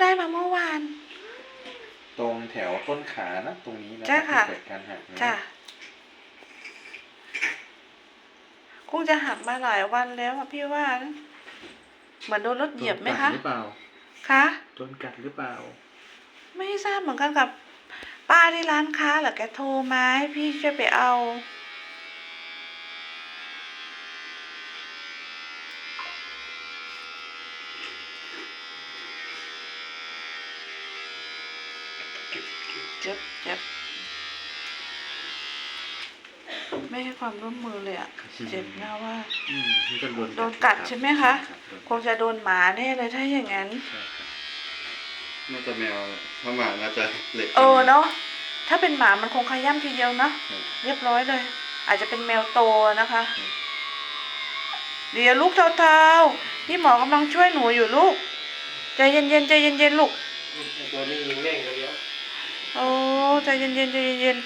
ได้มาเมื่อวาน ตรงแถวต้นขานะตรงนี้นะใช่ค่ะ ที่เกิดการหักนะจ้ะกุ้งจะหักมาหลายวันแล้วอะพี่ว่านะเหมือนโดนรถเหยียบไหมคะโดนกัดหรือเปล่าคะโดนกัดหรือเปล่า ไม่ทราบเหมือนกันกับ ป้าที่ร้านค้าเหรอแกโทรมาให้พี่ช่วยไปเอา จ็บเจ็บไม่ให้ความร่วมมือเลยอะเจ็บนะว่า อืมนี่ก็โดนโดนกัดใช่ไหมคะ รับโดนคงจะโดนหมาแน่เลยถ้าอย่างนั้น ใช่ครับน่าจะแมวถ้าหมาน่าจะเหล็กเออเนาะถ้าเป็นหมามันคงขย้ำทีเดียวเนาะครับเรียบร้อยเลย อาจจะเป็นแมวโตนะคะ เดี๋ยวลูกเท้าๆพี่หมอกำลังช่วยหนูอยู่ลูกใจเย็นๆใจเย็นๆลูก ตัวนี้ยิงแม่งก็เดียว โอ้ใจเย็นๆใจเย็น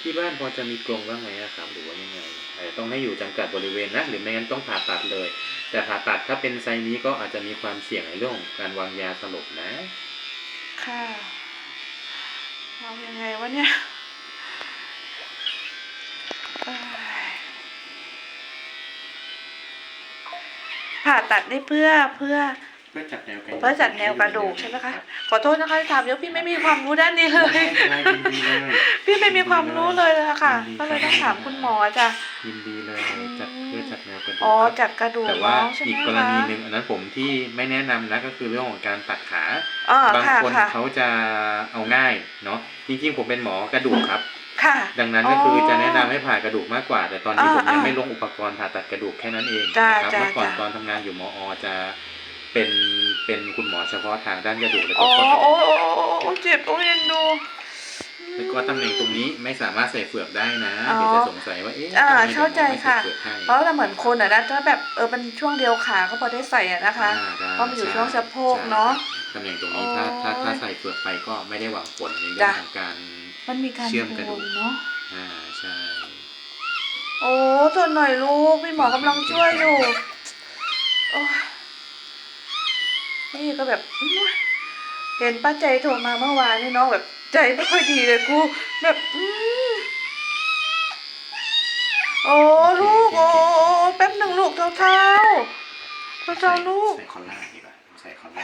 ที่บ้านพอจะมีกรงบ้างไหมอะครับหรือว่ายังไงอาจจะต้องให้อยู่จำกัดบริเวณนะหรือไม่งั้นต้องผ่าตัดเลย แต่ผ่าตัดถ้าเป็นไซส์นี้ก็อาจจะมีความเสี่ยงในเรื่องของการวางยาสลบนะๆค่ะเอายังไงวะเนี่ยเอ้ยผ่าตัดได้เพื่อเพื่อ เพื่อจัดแนวกระดูกเพื่อจัดแนวกระดูกใช่ไหมคะ ขอโทษนะคะที่ถามเยอะพี่ไม่มีความรู้ด้านนี้เลยไม่เป็นไรยินดีเลยพี่ไม่มีความรู้เลยอะค่ะยินดีก็เลยต้องถามคุณหมอจ้ะ ยินดีเลยจัดเพื่อจัดแนวกระดูก อ๋อครับจัดกระดูกแต่ว่าน้องใช่ไหมอีกกรคะณีหนึ่งอันนั้นผมที่ไม่แนะนำนะก็คือเรื่องของการตัดขาอ๋อบางค่ะคนค่ะเขาจะเอาง่ายเนาะ จริงๆผมเป็นหมอกระดูกครับค่ะดังนั้นก็คือจะแนะนำให้ผ่ากระดูกมากกว่า แต่ตอนนี้อ่าผมยังอ่าไม่ลงอุปกรณ์ผ่าตัดกระดูกแค่นั้นเองจ้านะครับจ้าเมื่อก่อนจ้าตอนทำงานอยู่มอจะ เป็นเป็นคุณหมอเฉพาะทางด้านกระดูกและอ๋ก็อข้อต่อโอ้โอ้โอ้โอ้เจ็บโอ้เอ็นดู แล้วก็ตำแหน่งตรงนี้ไม่สามารถใส่เฟือกได้นะอ๋อเดี๋ยวจะสงสัยว่าเอ๊ะอ่าทำไมเข้าใจหมอไม่ค่ะใส่เฟือกให้เพราะเราเหมือนคนอะนะถ้าแบบเออเป็นช่วงเดียวขาก็พอได้ใส่อะนะคะ อ่ได้เพราะมันอยู่ใช่วงสะโพกเนอะใช่ครับตำแหน่งตรงนี้ถ้าถ้าโอ้ยถ้าใส่เฟือกไปก็ไม่ได้หวังผลในเรื่อจ้ะงของการ มันมีการเชื่อมกระดูบกวมเนาะอ่าใช่ โอ้ทนหน่อยลูกพี่หมอกำลังช่วยอยู่โอ้ย นี่ก็แบบเห็นป้าใจโทรมาเมื่อวานนี่น้องแบบใจไม่ค่อยดีเลยกูแบบอืมโอ้ลูกโอ้แป๊บหนึ่งลูกเท้าเท้าเท้าเท้าลูกใส่คอลล่าดีกว่าใส่คอลล่า